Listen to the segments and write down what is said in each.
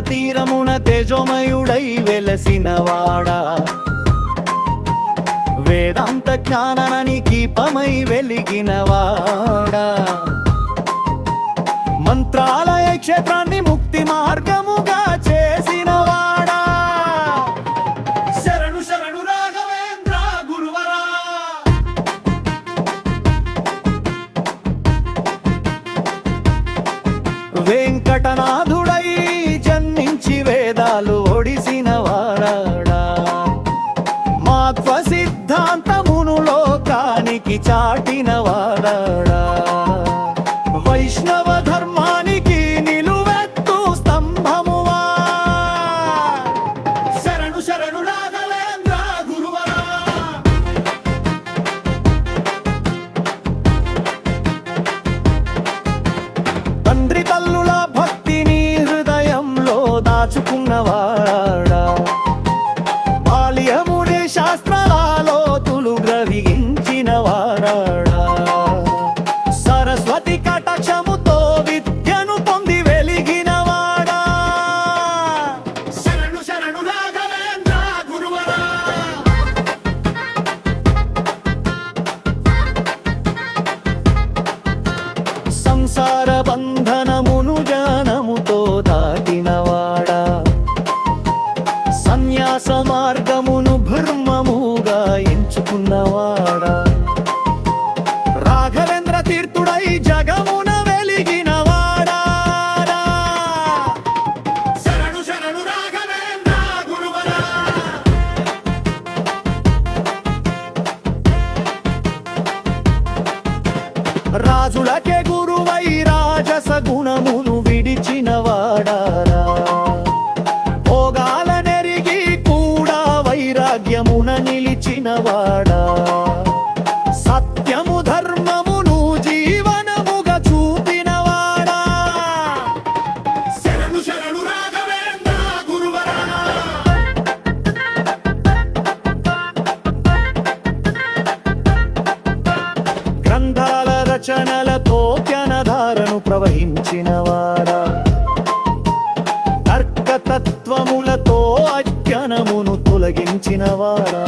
తీరమున తేజోమయుడై వెలసినవాడా. వేదాంత జ్ఞానానికి కీపమై వెలిగినవాడా. మంత్రాలయ క్షేత్రాన్ని ముక్తి మార్గముగా వేదాలు ఒడిసిన వారాడా మాత్వ సిద్ధాంతమును లోకానికి చాటిన వారాడా వైష్ణవ ధర్మానికి నిలువెత్తు స్తంభమువా? శరణు శరణు రాఘవేంద్ర గురువరా? తండ్రి తల్లుల భక్తిని హృదయంలో దాచుకున్నవా బంధనమును జ్ఞానముతో దాటినవాడా. సన్యాస మార్గమును భర్మముగా ఎంచుకున్నవాడా. రాఘవేంద్ర తీర్థుడై జగమున వెలిగినవాడా. శరణు శరణు రాఘవేంద్ర గురువరా. రాజులకే రాజస గుణమును విడిచిన వాడారా భోగాల నెరిగి కూడా వైరాగ్యమున నిలిచిన వాడా జ్ఞానధారను ప్రవహించిన వారా తర్కతత్వములతో అజ్ఞానమును తొలగించిన వారా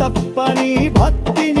తప్పని భక్తిని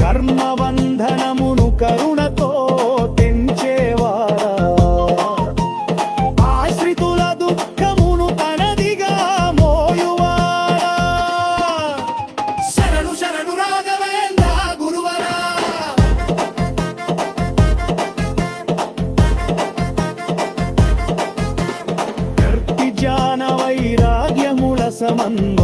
కర్మబంధనమును కరుణతో తెంచేవారా ఆశ్రితుల దుఃఖమును తనదిగా మోయువారా శరణు శరణు రాఘవేంద్ర గురువరా. కర్తి జాన వైరాగ్యముల సమంద